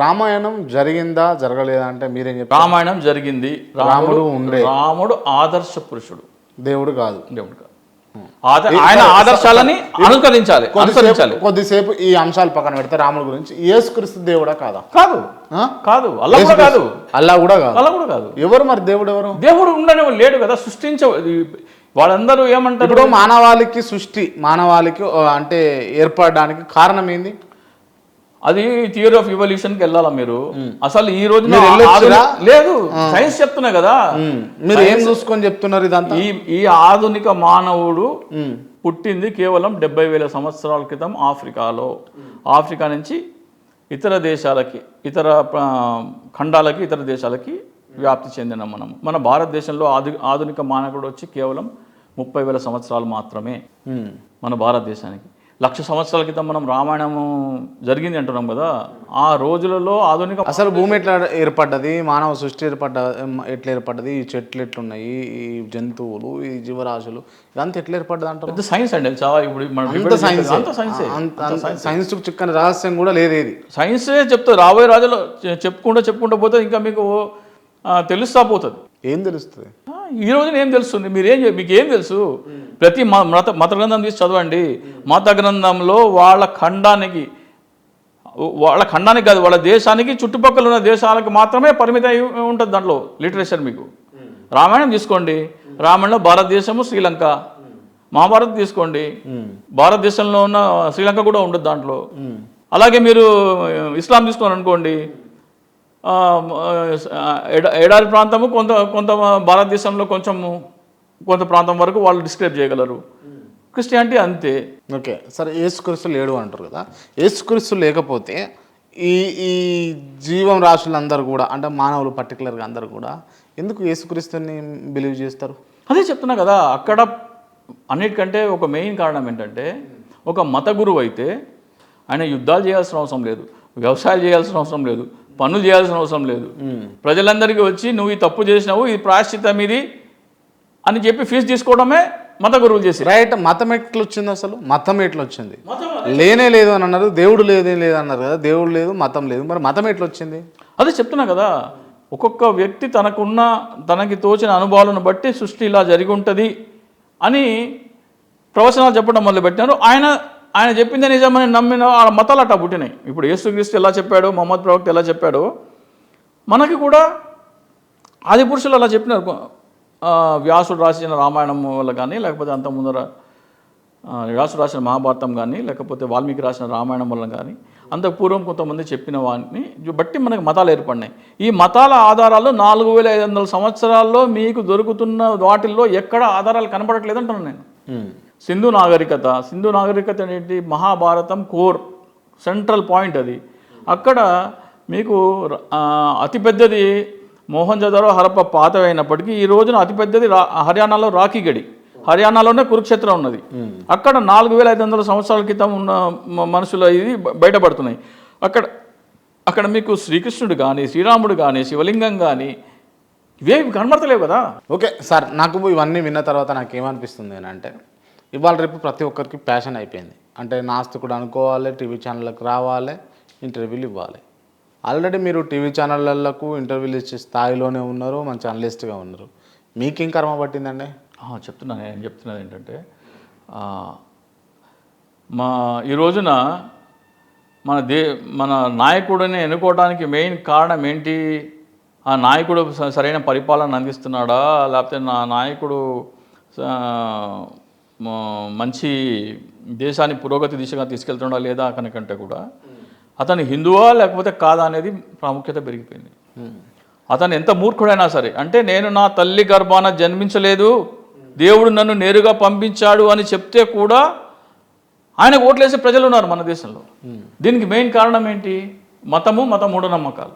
రామాయణం జరిగిందా జరగలేదా అంటే మీరేం చెప్తారు? రామాయణం జరిగింది. రాముడు ఉండే. రాముడు ఆదర్శ పురుషుడు. దేవుడు కాదు. దేవుడు కాదు. ఆయన ఆదర్శాలని అనుకరించాలి అనుసరించాలి. కొద్దిసేపు ఈ అంశాలు పక్కన పెడితే రాముడి గురించి యేసుక్రీస్తు దేవుడా కాదా? కాదు? కాదు. అల్లా కూడా కాదు. అల్లా కూడా కాదు. అల్లా కూడా కాదు. ఎవరు మరి దేవుడు ఎవరు? దేవుడు ఉండని లేడు కదా సృష్టించ వాళ్ళందరూ ఏమంటారు? ఇప్పుడు మానవాళికి సృష్టి మానవాళికి అంటే ఏర్పడడానికి కారణం ఏంది? అది థియరీ ఆఫ్ ఇవల్యూషన్కి వెళ్ళాలా మీరు? అసలు ఈ? ఆధునిక- లేదు సైన్స్ చెప్తున్నా కదా. మీరు ఏం చూసుకొని చెప్తున్నారు ఇదంతా? ఈ ఈ ఆధునిక మానవుడు పుట్టింది కేవలం డెబ్బై వేల సంవత్సరాల క్రితం ఆఫ్రికాలో. ఆఫ్రికా నుంచి ఇతర దేశాలకి ఇతర ఖండాలకి ఇతర దేశాలకి వ్యాప్తి చెందిన మనం మన భారతదేశంలో ఆధు ఆధునిక మానవుడు వచ్చి కేవలం ముప్పై వేల సంవత్సరాలు మాత్రమే. మన భారతదేశానికి. లక్ష సంవత్సరాల క్రితం మనం రామాయణము జరిగింది అంటున్నాం కదా ఆ రోజులలో ఆధునిక అసలు భూమి ఎట్లా ఏర్పడ్డది? మానవ సృష్టి ఏర్పడ్డ ఎట్లా ఏర్పడ్డది? ఈ చెట్లు ఎట్లున్నాయి? ఈ జంతువులు ఈ జీవరాశులు ఇదంతా ఎట్లా ఏర్పడ్డది అంటారు సైన్స్ అండి చాలా ఇప్పుడు మనం సైన్స్ సైన్సే సైన్స్ చిక్కని రహస్యం కూడా లేదు ఇది. సైన్సే చెప్తుంది రాబోయే రోజుల్లో చె- చెప్పుకుంటూ చెప్పుకుంటూ పోతే ఇంకా మీకు తెలుస్తా పోతుంది. ఏం తెలుస్తుంది? ఆ, ఈ రోజున ఏం తెలుస్తుంది. మీరు ఏం మీకు ఏం తెలుసు? ప్రతి మ- మత మత గ్రంథం తీసి చదవండి. మత గ్రంథంలో వాళ్ళ ఖండానికి వాళ్ళ ఖండానికి కాదు వాళ్ళ దేశానికి చుట్టుపక్కల ఉన్న దేశాలకు మాత్రమే పరిమితం ఉంటుంది దాంట్లో లిటరేచర్ మీకు. రామాయణం తీసుకోండి. రామాయణంలో భారతదేశము శ్రీలంక. మహాభారత్ తీసుకోండి. భారతదేశంలో ఉన్న శ్రీలంక కూడా ఉంటుంది దాంట్లో. అలాగే మీరు ఇస్లాం ఎడ- ఎడారి ప్రాంతము కొంత కొంత భారతదేశంలో కొంచెము కొంత ప్రాంతం వరకు వాళ్ళు డిస్క్రైబ్ చేయగలరు. క్రిస్టియానిటీ అంతే. ఓకే సరే ఏసుక్రీస్తు లేడు అంటారు కదా. ఏసుక్రీస్తు లేకపోతే ఈ ఈ జీవం రాశులందరూ కూడా అంటే మానవులు పర్టికులర్గా అందరూ కూడా ఎందుకు ఏసుక్రీస్తుని బిలీవ్ చేస్తారు? అదే చెప్తున్నా కదా అక్కడ అన్నిటికంటే ఒక మెయిన్ కారణం ఏంటంటే ఒక మత గురువు అయితే ఆయన యుద్ధాలు చేయాల్సిన అవసరం లేదు వ్యవసాయాలు చేయాల్సిన అవసరం లేదు పనులు చేయాల్సిన అవసరం లేదు. ప్రజలందరికీ వచ్చి నువ్వు ఈ తప్పు చేసినావు ఇది ప్రాయశ్చితం ఇది అని చెప్పి ఫీజు తీసుకోవడమే మత గురువులు చేసి రైట్ మతం ఎట్లా వచ్చింది అసలు? మతం ఎట్లా వచ్చింది లేనే లేదు అని అన్నారు దేవుడు లేదే లేదు అన్నారు కదా దేవుడు లేదు మతం లేదు. మరి మతం ఎట్లా వచ్చింది అదే చెప్తున్నా కదా ఒక్కొక్క వ్యక్తి తనకున్న తనకి తోచిన అనుభవాలను బట్టి సృష్టి ఇలా జరిగి ఉంటుంది అని ప్రవచనాలు చెప్పడం మొదలుపెట్టారు ఆయన ఆయన చెప్పిందే నిజమని నమ్మిన ఆ మతాలు అట్టా పుట్టినాయి. ఇప్పుడు యేసుక్రీస్తు ఎలా చెప్పాడో మొహమ్మద్ ప్రవక్త ఎలా చెప్పాడో మనకి కూడా ఆది పురుషులు అలా చెప్పినారు. వ్యాసుడు రాసిన రామాయణం వల్ల కానీ లేకపోతే అంత ముందర వ్యాసుడు రాసిన మహాభారతం కానీ లేకపోతే వాల్మీకి రాసిన రామాయణం వల్ల కానీ అంతకు పూర్వం కొంతమంది చెప్పిన వాటిని బట్టి మనకి మతాలు ఏర్పడినాయి. ఈ మతాల ఆధారాలు నాలుగు వేల ఐదు వందల సంవత్సరాల్లో మీకు దొరుకుతున్న వాటిల్లో ఎక్కడ ఆధారాలు కనపడట్లేదు అంటున్నాను నేను. సింధు నాగరికత. సింధు నాగరికత అనేది మహాభారతం కోర్ సెంట్రల్ పాయింట్ అది. అక్కడ మీకు అతిపెద్దది మోహన్జదారో హరప్ప పాతవైనప్పటికీ ఈ రోజున అతిపెద్దది రా హర్యానాలో రాఖీగడి హర్యానాలోనే కురుక్షేత్రం ఉన్నది. అక్కడ నాలుగు వేల ఐదు వందల సంవత్సరాల క్రితం ఉన్న మనుషుల ఇది బయటపడుతున్నాయి. అక్కడ అక్కడ మీకు శ్రీకృష్ణుడు కానీ శ్రీరాముడు కానీ శివలింగం కానీ ఇవేవి కనబడతలేవు కదా? ఓకే సార్ నాకు ఇవన్నీ విన్న తర్వాత నాకు ఏమనిపిస్తుంది అని అంటే ఇవాళ రేపు ప్రతి ఒక్కరికి ప్యాషన్ అయిపోయింది. అంటే నాస్తికుడు అనుకోవాలి టీవీ ఛానళ్ళకి రావాలి ఇంటర్వ్యూలు ఇవ్వాలి. ఆల్రెడీ మీరు టీవీ ఛానళ్ళకు ఇంటర్వ్యూలు ఇచ్చే స్థాయిలోనే ఉన్నారు మంచి అనలిస్ట్గా ఉన్నారు. మీకేం కర్మ పట్టిందండి? చెప్తున్నాను నేను చెప్తున్నది ఏంటంటే మా ఈ రోజున మన దే మన నాయకుడిని ఎన్నుకోవడానికి మెయిన్ కారణం ఏంటి? ఆ నాయకుడు సరైన పరిపాలన అందిస్తున్నాడా? లేకపోతే నా నాయకుడు మంచి దేశాన్ని పురోగతి దిశగా తీసుకెళ్తున్నాడా లేదా కనుకంటే కూడా అతను హిందువా లేకపోతే కాదా అనేది ప్రాముఖ్యత పెరిగిపోయింది. అతను ఎంత మూర్ఖుడైనా సరే అంటే నేను నా తల్లి గర్భాన జన్మించలేదు దేవుడు నన్ను నేరుగా పంపించాడు అని చెప్తే కూడా ఆయనకు ఓట్లేసే ప్రజలు ఉన్నారు మన దేశంలో. దీనికి మెయిన్ కారణం ఏంటి? మతము మత మూఢనమ్మకాలు.